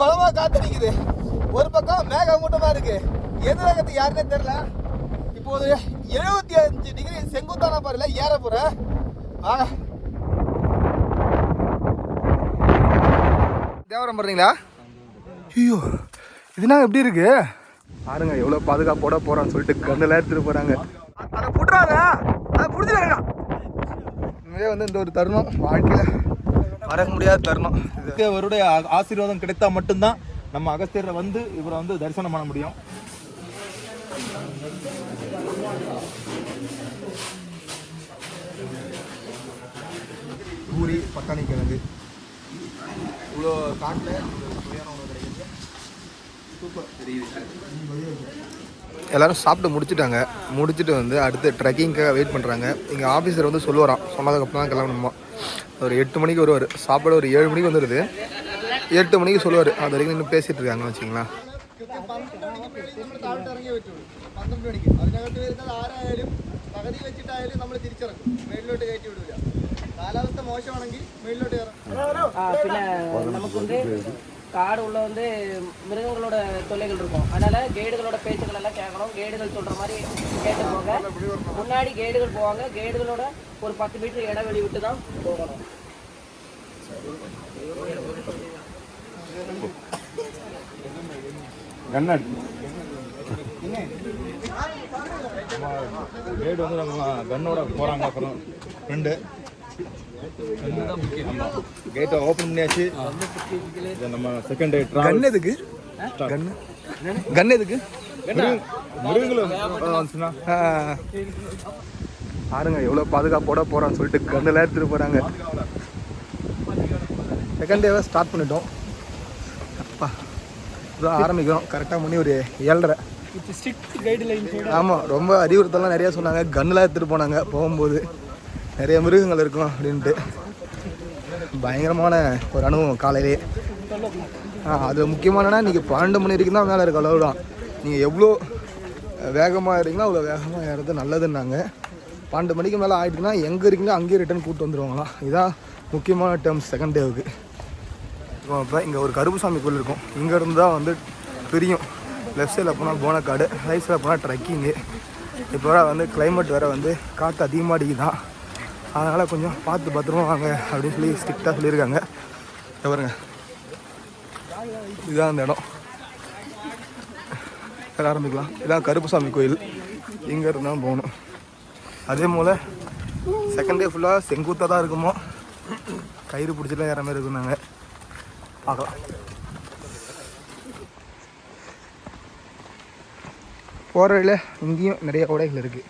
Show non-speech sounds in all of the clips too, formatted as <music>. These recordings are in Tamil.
பலமா காத்தடிக்குது. ஒரு பக்கம் மேகமூட்டமா இருக்கு. எதிரகத்து யாருன்னே தெரில இப்போது எழுபத்தி அஞ்சு டிகிரி செங்குத்தான பாருல ஏற போகிறேன் வாங்க தேவரம் போடுறீங்களா ஐயோ இதுனா எப்படி இருக்கு? பாருங்க எவ்வளோ பாதுகாப்போட போகிறான்னு சொல்லிட்டு கண்ணில் எடுத்துகிட்டு போகிறாங்க அதை புட்டுறாங்க அதை புடிச்சிருங்க உண்மையிலே வந்து இந்த ஒரு தருணம் வாழ்க்கையில் மறக்க முடியாத தருணம். இது இதுக்கு அவருடைய ஆசீர்வாதம் கிடைத்தா மட்டும்தான் நம்ம அகஸ்தியரை வந்து இவரை வந்து தரிசனம் பண்ண முடியும். பூரி பட்டாணி கிழங்கு இவ்வளோ காட்டில் சுவையான உணவு கிடைக்குது. சூப்பர். எல்லாரும் சாப்பிட்டு முடிச்சிட்டாங்க. முடிச்சுட்டு வந்து அடுத்து ட்ரெக்கிங்க்காக வெயிட் பண்ணுறாங்க எங்கள் ஆஃபீஸர் வந்து சொல்லுவாராம். சொன்னதுக்கப்புறம் தான் கிளம்பணுமா? ஒரு எட்டு மணிக்கு வருவார் சாப்பாடு ஒரு ஏழு மணிக்கு வந்துடுது எட்டு மணிக்கு சொல்லுவார் அது வரைக்கும் நின்று பேசிகிட்டு இருக்காங்கன்னு வச்சிங்களேன் പന്ത്രണ്ട് മണിക്ക് അതിനകത്ത് വരുന്നത് ആരായാലും പകുതി വെച്ചിട്ടായാലും നമ്മൾ തിരിച്ചിറക്കും മേളിലോട്ട് കയറ്റി വിടില്ല കാലാവസ്ഥ മോശമാണെങ്കിൽ മേളിലോട്ട് കയറാം ஆ, பின்ன நமக்கு வந்து காடு உள்ள வந்து மிருகங்களோட தொல்லைகள் இருக்கும் அதனால கைடுகளோட பேச்சுக்கள் எல்லாம் கேட்கணும். கைடுகள் சொல்ற மாதிரி கேட்டு போங்க முன்னாடி கைடுகள் போவாங்க. கைடுகளோட ஒரு பத்து மீட்டர் இடைவெளி விட்டு தான் போகணும். கண்ணாடி கைடு வந்து நம்ம கன்னோட போகிறாங்க அப்புறம். ஃப்ரெண்டு கேட்டை ஓப்பன் பண்ணியாச்சு. இது நம்ம செகண்ட் டே கன் எதுக்கு? கன் கன் எதுக்கு. பாருங்க எவ்வளோ பாதுகாப்போட போகிறான்னு சொல்லிட்டு கண்ணில் எடுத்துகிட்டு போகிறாங்க செகண்ட் டேவை ஸ்டார்ட் பண்ணிட்டோம். அப்பா இதான் ஆரம்பிக்கிறோம். கரெக்டாக மணி ஒரு ஏழரை. ஆமாம் ரொம்ப அறிவுறுத்தலாம் நிறைய சொன்னாங்க. கன்னுலாம் எடுத்துகிட்டு போனாங்க போகும்போது. நிறைய மிருகங்கள் இருக்கும் அப்படின்ட்டு. பயங்கரமான ஒரு அனுபவம் காலையிலே. அதில் அது முக்கியமானனா நீங்கள் பன்னெண்டு மணி வரைக்கும் தான் மேலே இருக்க அளவு தான் நீங்கள் எவ்வளோ வேகமாக இருக்கீங்களோ அவ்வளோ வேகமாக ஏறது நல்லதுன்னாங்க. பன்னெண்டு மணிக்கு மேலே ஆகிட்டுன்னா எங்கே இருக்கீங்களோ அங்கேயே ரிட்டர்ன் கூப்பிட்டு வந்துடுவாங்களாம் இதுதான் முக்கியமான டேர்ம்ஸ் செகண்ட் டேவுக்கு இப்போ இங்கே ஒரு கருப்புசாமி கோயில் இருக்கும். இங்கேருந்து தான் வந்து பிரியும். லெஃப்ட் சைடில் போனால் போனக்காடு ரைட் சைடில் போனால் ட்ரெக்கிங்கு இப்போ வந்து கிளைமேட் வேறு வந்து காற்று அதிகமாக அடிக்குதான் அதனால் கொஞ்சம் பார்த்து பத்திரமா வாங்க அப்படின்னு சொல்லி ஸ்ட்ரிக்டாக சொல்லியிருக்காங்க. எவருங்க பாருங்க. இதுதான் அந்த இடம். ஆரம்பிக்கலாம். இதான் கருப்புசாமி கோயில். இங்கே இருந்தால் போகணும். அதே போல் செகண்ட் டே ஃபுல்லாக செங்குத்தாக தான் இருக்குமோ? கயிறு பிடிச்சிலாம் ஏற மாதிரி இருக்கும் நாங்கள் பார்க்கலாம். போகிற வழியில் இங்கேயும் நிறைய உடைகள் இருக்குது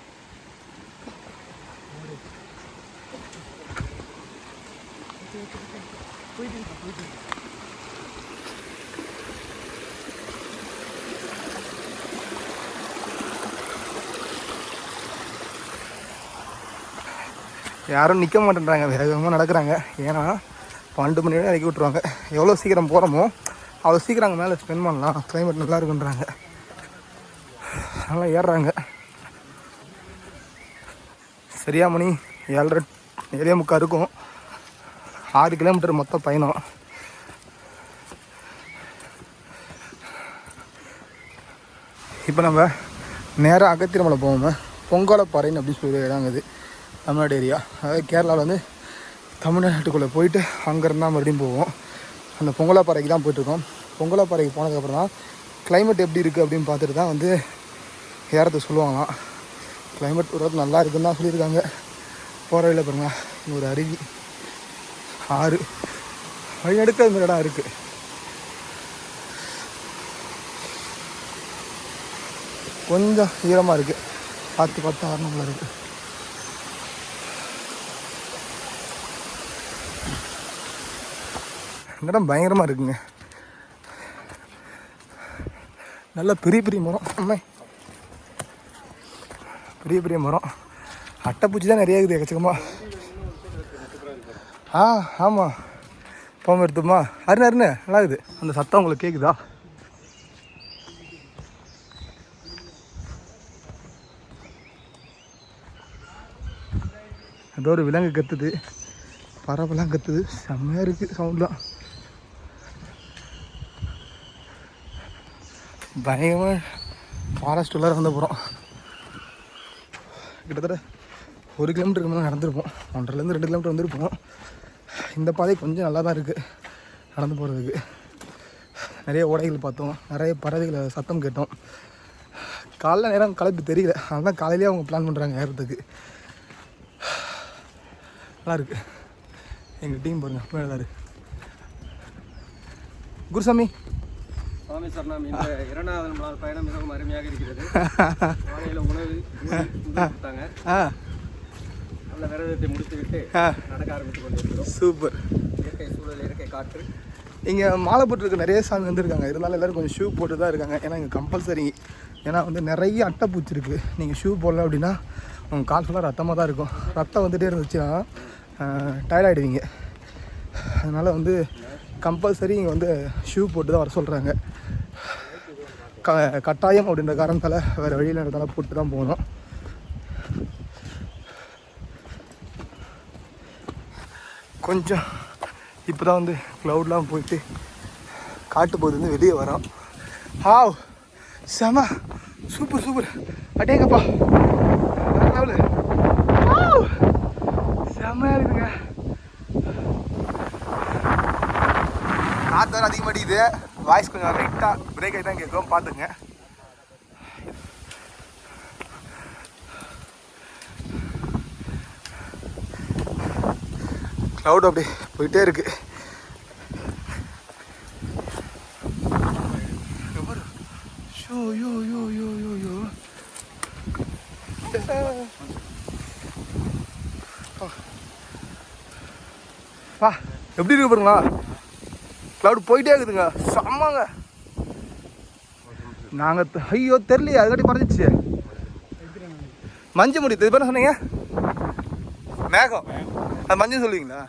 யாரும் நிற்க மாட்டேன்றாங்க வேகமாக நடக்கிறாங்க. ஏன்னா பன்னெண்டு மணி வரைக்கும் இறக்கி விட்ருவாங்க எவ்வளோ சீக்கிரம் போகிறோமோ அவ்வளோ சீக்கிரம் அங்கே மேலே ஸ்பெண்ட் பண்ணலாம். கிளைமேட் நல்லா இருக்குன்றாங்க. நல்லா ஏறுறாங்க. சரியா மணி. ஏழரை ஏழே முக்கால் இருக்கும். ஆறு கிலோமீட்டர் மொத்தம் பயணம். இப்போ நம்ம நேராக அகத்திரமலை போவோம். பொங்கலப்பாறைன்னு அப்படின்னு சொல்லி இடம் இது தமிழ்நாடு ஏரியா. அதாவது கேரளாவில் வந்து தமிழ்நாட்டுக்குள்ளே போயிட்டு அங்கேருந்து தான் மறுபடியும் போவோம். அந்த பொங்கலாப்பாறைக்கு தான் போயிட்டுருக்கோம். பொங்கலாப்பாறைக்கு போனதுக்கப்புறம் தான் கிளைமேட் எப்படி இருக்குது அப்படின்னு பார்த்துட்டு தான் வந்து ஏறத்தை சொல்லுவாங்களாம். கிளைமேட் ஒரு நல்லா இருக்குன்னு தான் சொல்லியிருக்காங்க. போகிற வழியில் பாருங்க ஒரு அருவி. ஆறு. வழிநடுக்க இந்த இடம் இருக்குது கொஞ்சம் ஈரமாக இருக்குது பார்த்து பார்த்து ஆரம்பத்தில் இருக்குது இடம் பயங்கரமாக இருக்குங்க. நல்ல பெரிய பெரிய மரம். அம்மே. பெரிய பெரிய மரம். அட்டைப்பூச்சி தான் நிறைய இருக்குது எக்கச்சக்கமாக ஆ ஆமாம் போகாம எடுத்துமா அருண் அருண் நல்லா இருக்குது. அந்த சத்தம் உங்களுக்கு கேட்குதா ஏதோ ஒரு விலங்கு கத்துது. பறவைலாம் கத்துது. செம்மையாக இருக்குது சவுண்ட்லாம் பயங்கரமாக ஃபாரஸ்ட் உள்ளார வந்து போகிறோம் கிட்டத்தட்ட ஒரு கிலோமீட்டருக்கு மேலே நடந்திருப்போம். ஒன்றரைலேருந்து ரெண்டு கிலோமீட்டர் வந்திருப்போம். இந்த பாதை கொஞ்சம் நல்லா தான் இருக்குது நடந்து போகிறதுக்கு நிறைய ஓடைகள் பார்த்தோம். நிறைய பறவைகளை சத்தம் கேட்டோம். காலைல நேரம் களைப்பு தெரியல. அதனால் தான் காலையிலேயே அவங்க பிளான் பண்ணுறாங்க ஏறத்துக்கு நல்லாயிருக்கு எங்கள் டீம் பாருங்கள் மேலே தான் குருசாமி சுவாமி சரணம். இந்த <laughs> இரண்டாவது நாள் பயணம் மிகவும் அருமையாக இருக்கிறது. <laughs> காலையில் உணவு <laughs> கொடுத்தாங்க. நல்ல விரதத்தை முடித்துவிட்டு நடக்க ஆரம்பித்து கொண்டிருக்கிறோம். சூப்பர். இயற்கை சூழல் இயற்கை காற்று. இங்கே மாலை போட்டுருக்க நிறைய சாமி வந்திருக்காங்க. இருந்தாலும் எல்லோரும் கொஞ்சம் ஷூ போட்டு தான் இருக்காங்க. ஏன்னா இங்கே கம்பல்சரி ஏன்னா வந்து நிறைய அட்டைப்பூச்சி இருக்குது நீங்கள் ஷூ போடல அப்படின்னா உங்கள் கால் ஃபுல்லாக ரத்தமாக தான் இருக்கும். ரத்தம் வந்துகிட்டே இருந்துச்சுன்னா டயர்ட் ஆகிடுவீங்க அதனால் வந்து கம்பல்சரி இங்கே வந்து ஷூ போட்டு தான் வர சொல்கிறாங்க க கட்டாயம் அப்படின்ற காரணத்தால் வேறு வழியில் இருந்தாலும் போட்டு தான் போகணும் கொஞ்சம் இப்போ தான் வந்து க்ளவுட்லாம் போயிட்டு காட்டு போகுது வந்து வெளியே வரோம். ஹாவ் செம சூப்பர் சூப்பர் அடேங்கப்பா வேற லெவலு செம்மையாக இருக்குங்க. காற்று அதிகமாட்டிக்குது. வாய்ஸ் கொஞ்சம் லைட்டாக பிரேக் ஆகி தான் கேட்கும் பார்த்துங்க க்ளவுட் அப்படி போயிட்டே இருக்கு. வா எப்படி இருக்கு பாருங்களா? க்ளவுட் போயிட்டே இருக்குதுங்க. ஆமாங்க. நாங்கள் ஐயோ தெரியலையே அதுக்காட்டி பறந்துச்சு மஞ்சு முடித்து இது பேர் என்ன சொன்னீங்க? மேகம். அது மஞ்சள் சொல்லுவீங்களா?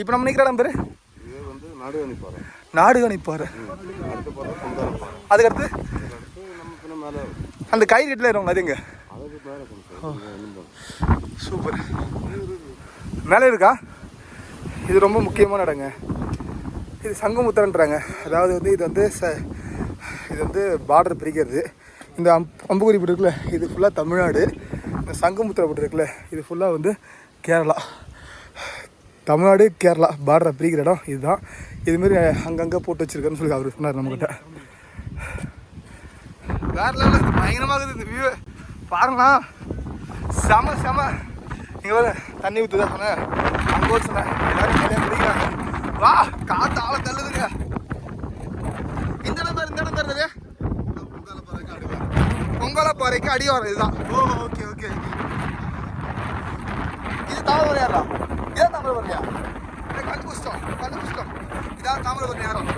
இப்போ நம்ம நிற்கிற இடம் பேர்? வந்து நாடு கணிப்பார் அதுக்கடுத்து? அந்த கை கட்டில் இருக்கவங்க அதுங்க சூப்பர். மேலே இருக்கா? இது ரொம்ப முக்கியமான இடங்க. இது சங்கமுத்திரன்றாங்க அதாவது வந்து இது வந்து ச இது வந்து பார்டர் பிரிக்கிறது. இந்த அம் அம்புகுரி போட்டு இருக்குல்ல இது ஃபுல்லாக தமிழ்நாடு. இந்த சங்கமுத்திரம் போட்டு இருக்குல்ல இது ஃபுல்லாக வந்து கேரளா. தமிழ்நாடு கேரளா பார்டரை பிரிக்கிற இடம் இதுதான். இதுமாரி அங்கங்கே போட்டு வச்சுருக்கேன்னு சொல்லி அவர் சொன்னார் நம்மக்கிட்ட வேற லெவலில் பயங்கரமாக இருக்குது இந்த வியூ பாருங்களா செம செம. இங்கே வர தண்ணி ஊற்றுதான் சொன்னேன். அங்கே சொன்னேன். எல்லாரும் நிறைய பிடிக்கிறாங்க வா காற்று ஆள தள்ளுதுங்க. இந்த இடம் பேர் இந்த இடம் பேர் என்னது? பொங்கலப்பாறைக்கு அடிவாரம் இதுதான். ஓ ஓகே ஓகே ஓகே. இது தாமிரபரணி யாரா இதான் தாமிரபரணியா கண்டுபிடிச்சிட்டோம் கண்டுபிடிச்சிட்டோம் இதான் தாமிரபரணி யாரம்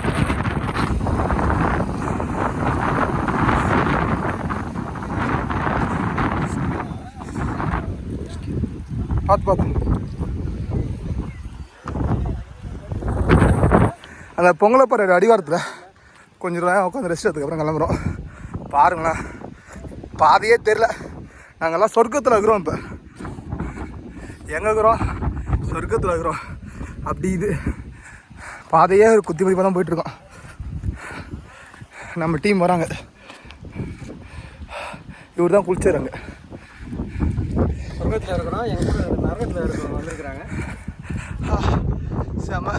பார்த்து பார்த்து. அந்த பொங்கலப்பாறை அடிவாரத்தில். கொஞ்சம் நேரம் உட்காந்து ரெஸ்ட் எடுத்துக்கப்புறம் கிளம்புறோம். பாருங்களேன். பாதையே தெரில நாங்கள்லாம் சொர்க்கத்தில் இருக்கிறோம் இப்போ. எங்கே இருக்கிறோம்? சொர்க்கத்தில் இருக்கிறோம். அப்படி இது. பாதையே ஒரு குத்தி மதிப்பாக தான் போயிட்டுருக்கோம். நம்ம டீம் வராங்க. இவர் தான் குளிச்சாருங்க சொர்க்கத்தில் இருக்கிறோம் எங்கள் நரகத்தில் இருக்கிறோம் வந்திருக்கிறாங்க. செம.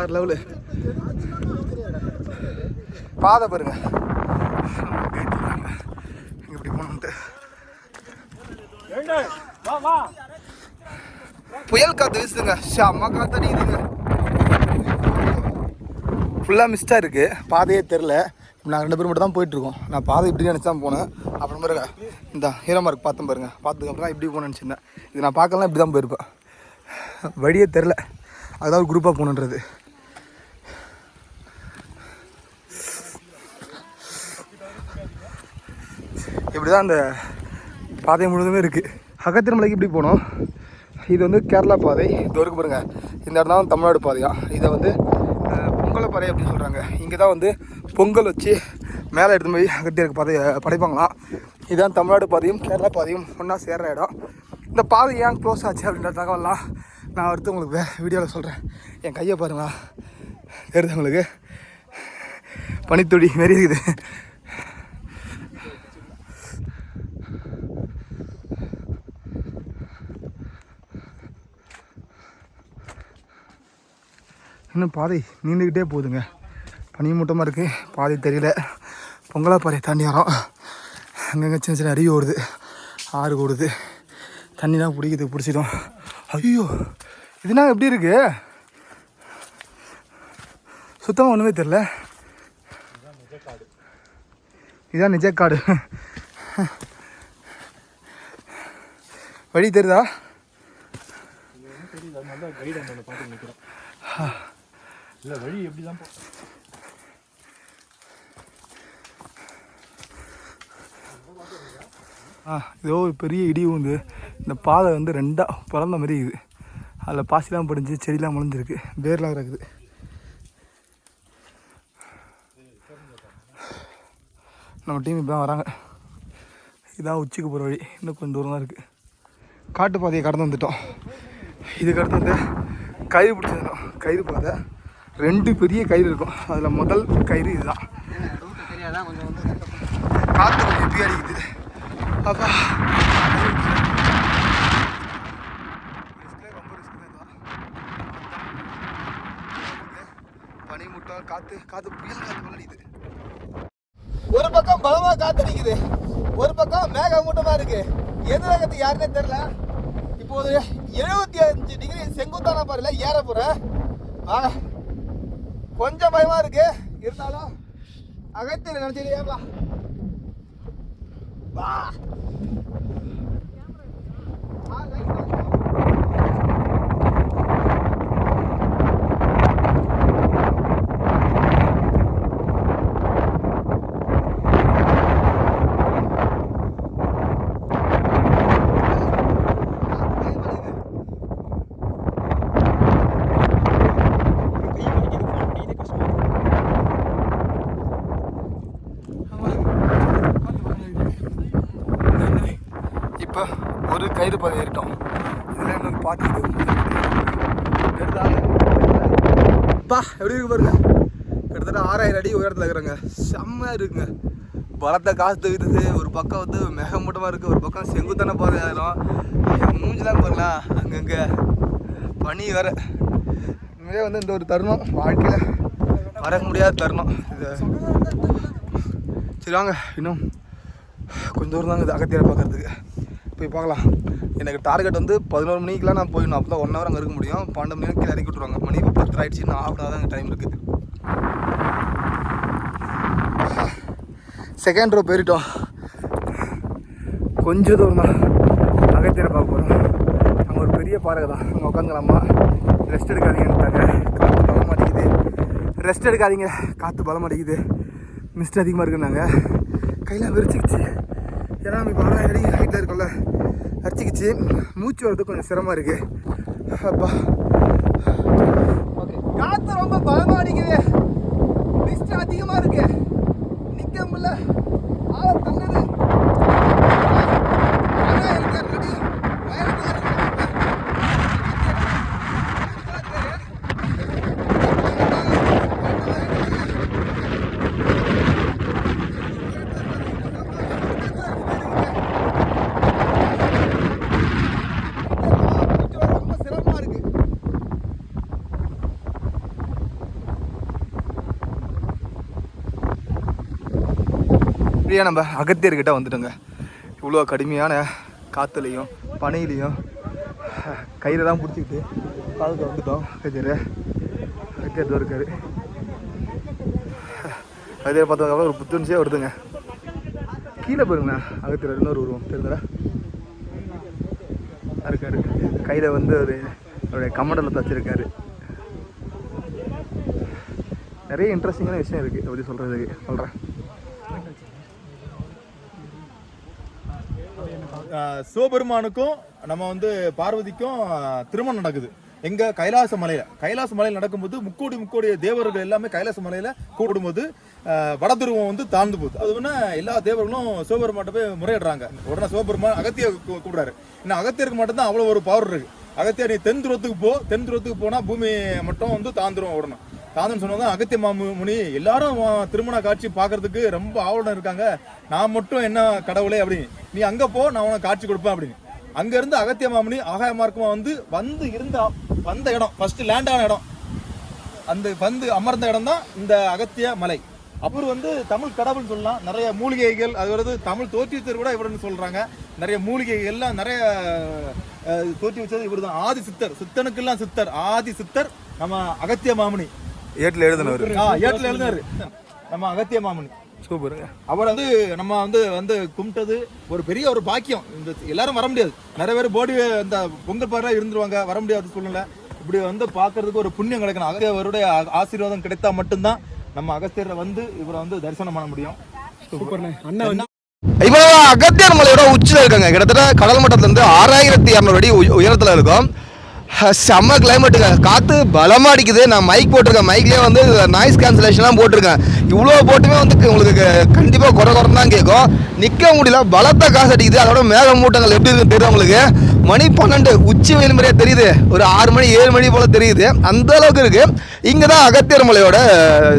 வேற லெவலு பாதை பாருங்க. இப்படி போகணுன்ட்டு புயல் காத்து வீசுதுங்க. செம்ம காற்று அடிக்குதுங்க. ஃபுல்லாக மிஸ்டாக இருக்குது பாதையே தெரில நாங்கள் ரெண்டு பேரும் மட்டும் தான் போயிட்டுருக்கோம். நான் பாதை இப்படி நினச்சி தான் போனேன். அப்புறம் பாருங்க இந்த ஹீரோ மார்க் பார்த்தேன் பாருங்க. பார்த்ததுக்கப்புறம் தான் இப்படி போகணும்னு நினச்சிருந்தேன். இது நான் பார்க்கலாம் இப்படி தான் போயிருப்பேன். வழியே தெரில அதாவது குரூப்பாக போகணுன்றது. இப்படி தான் அந்த பாதை முழுவதுமே இருக்குது அகத்திரமலைக்கு இப்படி போனோம். இது வந்து கேரளா பாதை. இது வரைக்கும் பாருங்க இந்த இடம் தான் தமிழ்நாடு பாதையாக இதை வந்து பொங்கல பாறை அப்படின்னு சொல்கிறாங்க இங்கே தான் வந்து பொங்கல் வச்சு மேலே எடுத்து போய் அகத்தியருக்கு பாதையை படைப்பாங்களாம். இதுதான் தமிழ்நாடு பாதையும் கேரளா பாதையும் ஒன்றா சேர்ற இடம். இந்த பாதை ஏன் க்ளோஸ் ஆச்சு அப்படின்ற தகவலாம் நான் அடுத்து உங்களுக்கு வீடியோவில் சொல்கிறேன் என் கையை பாருங்களா தெரியுது உங்களுக்கு? பனித்துளி மாரி இருக்குது இன்னும் பாதை நீண்டுக்கிட்டே போகுதுங்க. பனி மூட்டமாக இருக்குது பாதை தெரியல. பொங்கலா பாறை தாண்டி வரோம். அங்கங்கே சின்ன சின்ன அருவி ஓடுது. ஆறு ஓடுது. தண்ணிலாம் பிடிக்குது பிடிச்சிடும். ஐயோ இதுனா எப்படி இருக்கு? சுத்தமாக ஒன்றுமே தெரில இதுதான் நிஜக்காடு வழி தெரியுதா? இல்லை வழி எப்படி தான் ஆ ஏதோ ஒரு பெரிய இடி உண்டு இந்த பாதை வந்து ரெண்டாக பிறந்த மாதிரி இருக்குது. அதில் பாசிலாம் படிஞ்சு செடிலாம் முளைஞ்சிருக்கு. வேர்லாம் இருக்குது நம்ம டீம் இப்போ தான் வராங்க. இதான் உச்சிக்கு போகிற வழி. இன்னும் கொஞ்சம் தூரம் தான் இருக்குது காட்டு பாதையை கடந்து வந்துட்டோம். இதுக்கு அடுத்து வந்து கயிறு பிடிச்சிருந்தோம். கயிறு பாதை. ரெண்டு பெரிய கயிறு இருக்கும். அதில் முதல் கயிறு இதுதான். காற்று கொஞ்சம் எப்படி அடிக்குது. அப்பா. பனிமுட்டம் காத்து காத்து புயல் காத்து அடிக்குது. ஒரு பக்கம் பலவாக காற்று அடிக்குது. ஒரு பக்கம் மேகமூட்டமா இருக்கு. எது வேகத்து யாருன்னே தெரியல. இப்போது எழுபத்தி அஞ்சு டிகிரி செங்குத்தான பாருல ஏற போறேன். வாங்க. கொஞ்சம் பயமா இருக்கு. இருந்தாலும் அகத்தில் நினைச்சிட்டு ஏறலாம். வா. ஆ, இப்போ ஒரு கயிறு பாதை ஏறிட்டோம் இதில் இன்னொரு பாட்டு பா எப்படி இருக்கு பாருங்க. கிட்டத்தட்ட ஆறாயிரம் அடி உயரத்தில் இருக்கிறாங்க. செம்மையாக இருக்குங்க. பலத்த காசு வீசுது ஒரு பக்கம் வந்து மேகமூட்டமாக இருக்குது ஒரு பக்கம் செங்குத்தான பாதை ஆயிரும். என் மூஞ்சிலாம் பாருங்களா அங்கங்கே. பனி வேற. உண்மையிலே வந்து இந்த ஒரு தருணம் வாழ்க்கையில் மறக்க முடியாத தருணம் இது. சரி வாங்க. இன்னும் கொஞ்சம் தூரம் தாங்க இது அகத்தியரை பார்க்கறதுக்கு போய் பார்க்கலாம். எனக்கு டார்கெட் வந்து பதினோரு மணிக்கெலாம் நான் போயிடணும். அப்போ தான் ஒன் ஹவர் அங்கே இருக்க முடியும். பன்னெண்டு மணிக்கு கீழே இறக்கி விட்ருவாங்க மணி இப்போ பத்து ஆயிடுச்சு. நான் ஆஃப் தான் டைம் இருக்குது செகண்ட் ரோ போயிட்டோம் கொஞ்சம் தூரம் தான் அகத்தியரை பார்க்க போகிறோம் அங்கே ஒரு பெரிய பாறை தான் அங்கே உட்காந்துக்கலாமா? ரெஸ்ட் எடுக்காதீங்கன்ட்டாங்க காற்று பலம் அடிக்குது. ரெஸ்ட் எடுக்காதீங்க. காற்று பலம் அடிக்குது. மிஸ்ட் அதிகமாக இருக்குன்னாங்க. கையெல்லாம் விரிச்சிக்கிச்சு ஏன்னா நம்ம இப்போ ஆறாயிரம் அடி ஹைட்டில் இருக்கோம்ல அரிச்சிக்கிச்சு மூச்சு வர்றது கொஞ்சம் சிரமமாக இருக்கு. அப்பா. காற்று ரொம்ப பலமாக அடிக்குது. மிஸ்ட் அதிகமாக இருக்குது நிற்க முடியல ஆள தள்ளுது ஆறாயிரத்தி அறுநூறு அடி உயரத்துல ரொம்ப சிரமமா இருக்கு இப்படியே நம்ம அகத்தியர்கிட்ட வந்துட்டோங்க. இவ்வளோ கடுமையான காற்றுலையும் பனையிலையும் கயிறு தான் பிடிச்சிக்கிட்டு காலத்தில் வந்துட்டோம். அகத்தியர் அகத்தியர் இருக்கார். அகத்தியர் பார்த்ததுக்கப்புறம் ஒரு புத்துணர்ச்சியாக வருதுங்க. கீழே பாருங்கண்ணா அகத்தியர் இன்னொரு உருவம். தெரிஞ்சா இருக்காரு? கையில் வந்து ஒரு அவருடைய கமண்டலத்தை வச்சிருக்காரு நிறைய இன்ட்ரெஸ்டிங்கான விஷயம் இருக்குது இதை பற்றி சொல்கிறதுக்கு சொல்கிறேன் சிவபெருமானுக்கும் நம்ம வந்து பார்வதிக்கும் திருமணம் நடக்குது. எங்க கைலாச மலையில. கைலாச மலையில் நடக்கும்போது முக்கோடி முக்கோடி தேவர்கள் எல்லாமே கைலாச மலையில கூடும்போது வடதுருவம் வந்து தாழ்ந்து போகுது. அது ஒன்று எல்லா தேவர்களும் சிவபெருமான்ட்ட போய் முறையிடுறாங்க. உடனே சிவபெருமான் அகத்திய கூ- கூப்பிடுறாரு. இன்னும் அகத்தியருக்கு மட்டும்தான் அவ்வளோ ஒரு பவர் இருக்கு. அகத்தியர் நீ தென் துரத்துக்கு போ. தென் துருவத்துக்கு போனா பூமி மட்டும் வந்து தாழ்ந்துரும் உடனே. காதன் சொன்னதான் அகத்திய மாமுனி எல்லாரும் திருமண காட்சி பார்க்கறதுக்கு ரொம்ப ஆவலுடன் இருக்காங்க. நான் மட்டும் என்ன கடவுளே அப்படின்னு. நீ அங்கே போ நான் உனக்கு காட்சி கொடுப்பேன் அப்படின்னு. அங்கேருந்து அகத்திய மாமுனி ஆகாய மார்க்கமாக வந்து வந்து இருந்த வந்த இடம். ஃபஸ்ட்டு லேண்ட் ஆன இடம். அந்த வந்து அமர்ந்த இடம் தான் இந்த அகத்திய மலை. அப்புறம் வந்து தமிழ் கடவுள்னு சொல்லலாம். நிறைய மூலிகைகள் அது வந்து தமிழ் தோற்றியத்தர் கூட இவருன்னு சொல்கிறாங்க நிறைய மூலிகைகள்லாம் நிறைய தோற்றி வச்சது இவர் தான் ஆதி சித்தர் சித்தனுக்கெல்லாம் சித்தர். ஆதி சித்தர் நம்ம அகத்திய மாமுனி ஏட்டில் எழுதினவர். ஆ, ஏட்டுல எழுதினாரு நம்ம அகத்திய மாமுனி. சூப்பருங்க அவர் வந்து நம்ம வந்து வந்து கும்பிட்டது ஒரு பெரிய ஒரு பாக்கியம். இந்த எல்லாரும் வர முடியாது. நிறைய பேர் போடி இந்த பொங்கல் பாறை இருந்துருவாங்க. வர முடியாத சூழ்நிலை. இப்படி வந்து பார்க்கறதுக்கு ஒரு புண்ணியம் கிடைக்கணும். அகத்தியவருடைய ஆசீர்வாதம் கிடைத்தா மட்டும்தான் நம்ம அகஸ்தியரை வந்து இவரை வந்து தரிசனம் பண்ண முடியும். சூப்பர்ண்ணே. அண்ணா இப்போ அகத்தியர் மலையோட உச்சியில் இருக்காங்க. கிட்டத்தட்ட கடல் மட்டத்துலேருந்து ஆறாயிரத்தி இரநூறு அடி உய- உயரத்துல இருக்கும். செம்ம கிளைமேட்டுங்க காற்று பலமாக அடிக்குது. நான் மைக் போட்டிருக்கேன். மைக்லேயே வந்து நாய்ஸ் கேன்சலேஷன்லாம் போட்டிருக்கேன். இவ்வளோ போட்டுமே வந்து உங்களுக்கு கண்டிப்பாக குறை குறை தான் கேட்கும். நிற்க முடியல. பலத்த காசு அடிக்குது. அதோட மேக மூட்டங்கள் எப்படி இருக்குன்னு தெரியும் உங்களுக்கு? மணி பன்னெண்டு உச்சி வெயில் மாதிரியே தெரியுது. ஒரு ஆறு மணி ஏழு மணி போல் தெரியுது. அந்த அளவுக்கு இருக்குது இங்கே தான் அகத்தியர் மலையோட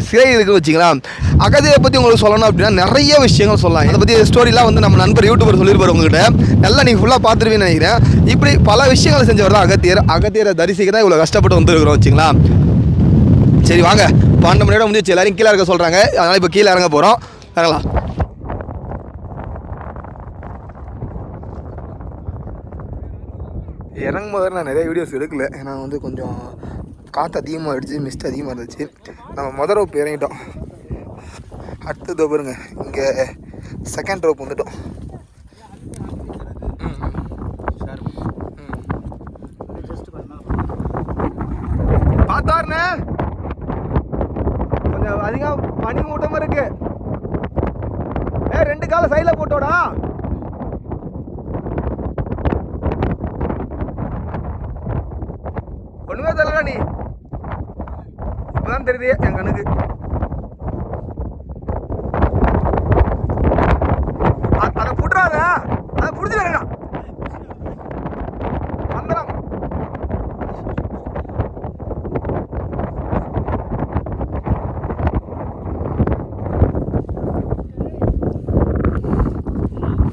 சிறை இருக்குன்னு வச்சுக்கலாம். அகதியை பற்றி உங்களுக்கு சொல்லணும் அப்படின்னா நிறைய விஷயங்கள் சொல்லலாம். இதை பற்றி ஸ்டோரிலாம் வந்து நம்ம நண்பர் யூடியூபர் சொல்லியிருப்பார் உங்ககிட்ட. நல்லா நீங்கள் ஃபுல்லாக பார்த்துருவீங்கன்னு நினைக்கிறேன். இப்படி பல விஷயங்களை செஞ்சவர் தான் அகத்தியர். அகத்தியரை தரிசிக்க தான் இவ்வளோ கஷ்டப்பட்டு வந்துருக்குறோம் வச்சுங்களா சரி வாங்க. பன்னெண்டு மணியோட முடிஞ்சிச்சு எல்லாரும் கீழே இருக்க சொல்கிறாங்க அதனால் இப்போ கீழே இறங்க போகிறோம் இறங்கலாம். இறங்கும் போது நான் நிறைய வீடியோஸ் எடுக்கல. ஏன்னா வந்து கொஞ்சம் காற்று அதிகமாக அடிச்சு மிஸ்ட் அதிகமாக இருந்துச்சு நம்ம முதல் ரோப் இறங்கிட்டோம். அடுத்தது பாருங்க இங்கே செகண்ட் ரோப் வந்துட்டோம். ம், ம். பார்த்தாருண்ணே? கொஞ்சம் அதிகம் பனி மூட்டமாக இருக்கு. ஏ ரெண்டு காலை சைடில் போட்டோடா ஒண்ணுமே தெரியல நீ இப்பதான் தெரியுது என் கணக்கு அதை புடுறாத. அதை புடிச்சு வரா வந்துடும்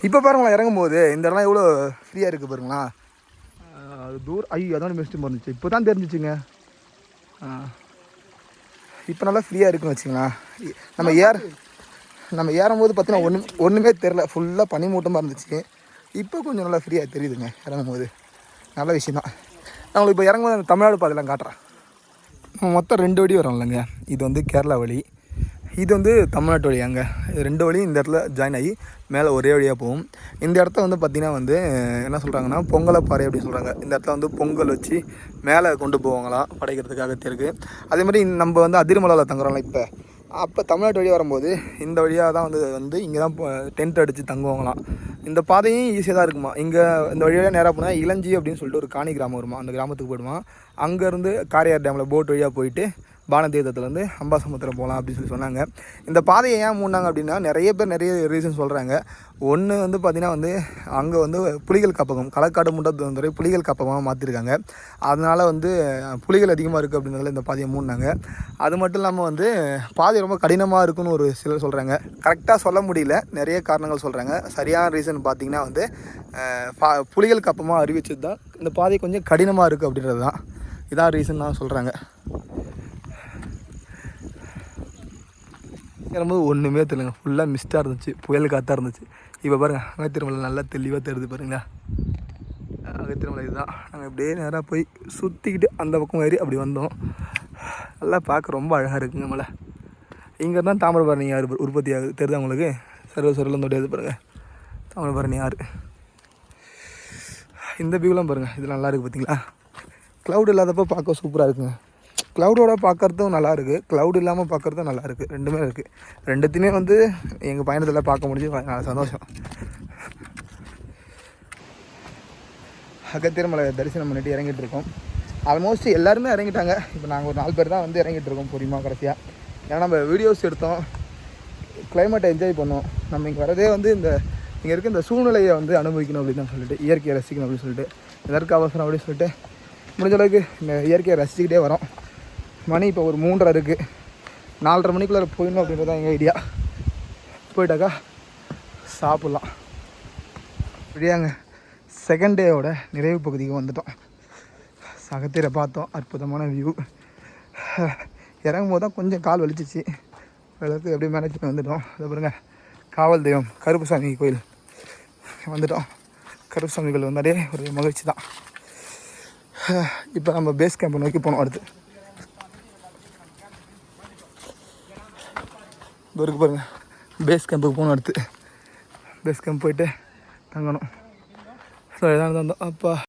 இப்போ பாருங்களேன் இறங்கும் போது இந்த இடம்லாம் எவ்வளோ ஃப்ரீயாக இருக்குது பாருங்களா? அது தூரம் ஐயோ அதான் மிஸ்ட்டு இருந்துச்சு இப்போ தான் தெரிஞ்சிச்சுங்க. இப்போ நல்லா ஃப்ரீயாக இருக்குன்னு வச்சுங்களேன். நம்ம ஏற நம்ம ஏறும்போது பார்த்தீங்கன்னா ஒன்று ஒன்றுமே தெரில ஃபுல்லாக பனிமூட்டமாக இருந்துச்சு. இப்போ கொஞ்சம் நல்லா ஃப்ரீயாக தெரியுதுங்க இறங்கும் போது நல்ல விஷயம் தான் நான் உங்களுக்கு இப்போ இறங்கும்போது அந்த தமிழ்நாடு பாதையெல்லாம் காட்டுறேன். மொத்தம் ரெண்டு வழி வரும் இல்லைங்க இது வந்து கேரளா வழி. இது வந்து தமிழ்நாட்டு வழி அங்கே. இது ரெண்டு வழி இந்த இடத்துல ஜாயின் ஆகி மேலே ஒரே வழியாக போகும். இந்த இடத்த வந்து பார்த்திங்கன்னா வந்து என்ன சொல்கிறாங்கன்னா பொங்கலப்பாறை அப்படின்னு சொல்கிறாங்க இந்த இடத்துல வந்து பொங்கல் வச்சு மேலே கொண்டு போவாங்களாம் படைக்கிறதுக்காக தெருக்கு. அதே மாதிரி நம்ம வந்து அதிர்மலையில் தங்குறோம்ல இப்போ. அப்போ தமிழ்நாட்டு வழியாக வரும்போது இந்த வழியாக தான் வந்து வந்து இங்கே தான் டென்ட் அடித்து தங்குவாங்களாம். இந்த பாதையும் ஈஸியாக தான் இருக்குமா? இங்கே இந்த வழியாக நேராக போனால் இளஞ்சி அப்படின்னு சொல்லிட்டு ஒரு காணி கிராமம் வருமா? அந்த கிராமத்துக்கு போயிடுமா? அங்கேருந்து காரையார் டேமில் போட் வழியாக போயிட்டு பானதீர்த்தத்துலேருந்து அம்பாசமுத்திரம் போகலாம் அப்படின்னு சொல்லி சொன்னாங்க. இந்த பாதையை ஏன் மூடினாங்க அப்படின்னா நிறைய பேர் நிறைய ரீசன் சொல்கிறாங்க ஒன்று வந்து பார்த்திங்கன்னா வந்து அங்கே வந்து புலிகள் காப்பகம் களக்காடு முண்டத்துறை புலிகள் காப்பகமாக மாற்றிருக்காங்க அதனால் வந்து புலிகள் அதிகமாக இருக்குது அப்படின்றதுல இந்த பாதையை மூடினாங்க. அது மட்டும் இல்லாமல் வந்து பாதை ரொம்ப கடினமாக இருக்குன்னு ஒரு சிலர் சொல்கிறாங்க கரெக்டாக சொல்ல முடியல. நிறைய காரணங்கள் சொல்கிறாங்க சரியான ரீசன் பார்த்திங்கன்னா வந்து பா- புலிகள் காப்பமாக அறிவிச்சது தான் இந்த பாதை கொஞ்சம் கடினமாக இருக்குது அப்படின்றது தான் இதான் ரீசன் தான் சொல்கிறாங்க ஏறும்போது ஒன்றுமே தெரியலங்க. ஃபுல்லாக மிஸ்டாக இருந்துச்சு. புயல் காற்றாக இருந்துச்சு. இப்போ பாருங்கள் அகத்திருமலை நல்லா தெளிவாக தெரியுது பாருங்களா? அகத்திருமலை இதுதான். நாங்கள் இப்படியே நேராக போய் சுற்றிக்கிட்டு அந்த பக்கம் ஏறி அப்படி வந்தோம். நல்லா பார்க்க ரொம்ப அழகாக இருக்குங்க மலை. இங்கே தான் தாமிரபரணி ஆறு உற்பத்தி ஆகுது. தெரியுதா உங்களுக்கு? சர்வ சரலம் தொடையாது பாருங்கள் தாமிரபரணி ஆறு. இந்த வியூலாம் பாருங்கள் இது நல்லா இருக்குது பார்த்தீங்களா க்ளவுட் இல்லாதப்போ பார்க்க சூப்பராக இருக்குங்க. க்ளவுடோட பார்க்குறதும் நல்லாயிருக்கு க்ளவுட் இல்லாமல் பார்க்குறதும் நல்லா இருக்குது ரெண்டுமே இருக்குது ரெண்டுத்தையுமே வந்து எங்கள் பயணத்தில் பார்க்க முடிஞ்சு நல்லா சந்தோஷம். அகத்திரமலை தரிசனம் பண்ணிட்டு இறங்கிட்டு இருக்கோம் ஆல்மோஸ்ட் எல்லாருமே இறங்கிட்டாங்க. இப்போ நாங்கள் ஒரு நாலு பேர் தான் வந்து இறங்கிட்டு இருக்கோம் பொறுமையாக கடைசியாக ஏன்னா நம்ம வீடியோஸ் எடுத்தோம். கிளைமேட்டை என்ஜாய் பண்ணோம். நம்ம இங்கே வரதே வந்து இந்த இங்கே இருக்க இந்த சூழ்நிலையை வந்து அனுபவிக்கணும் அப்படின்னு தான் சொல்லிட்டு இயற்கையை ரசிக்கணும் அப்படின்னு சொல்லிட்டு எதற்கு அவசரம் அப்படின்னு சொல்லிட்டு முடிஞ்ச அளவுக்கு இந்த இயற்கையை ரசிச்சுக்கிட்டே வரோம். மணி இப்போ ஒரு மூன்றரை இருக்குது நாலரை மணிக்குள்ளே போயிடணும் அப்படின்றது தான் எங்கள் ஐடியா போயிட்டாக்கா சாப்பிட்லாம். இப்படியாங்க செகண்ட் டேவோட நிறைவு பகுதிக்கு வந்துட்டோம். சகத்திரை பார்த்தோம். அற்புதமான வியூ இறங்கும் போது தான் கொஞ்சம் கால் வலிச்சிச்சு. அளவுக்கு எப்படியும் மேனேஜ் பண்ணி வந்துட்டோம். அதை பாருங்க காவல் தெய்வம் கருப்புசாமி கோயில். வந்துட்டோம். கருப்புசாமி கோயில் வந்தாலே ஒரு மகிழ்ச்சி தான். இப்போ நம்ம பேஸ் கேம்பை நோக்கி போனோம் அடுத்து. இதோ இருக்கு பாருங்கள் பேஸ் கேம்புக்கு போகணும் அடுத்து. பேஸ் கேம்ப் போயிட்டு தங்கணும். ஸோ இதான் இருந்தோம் அப்பா.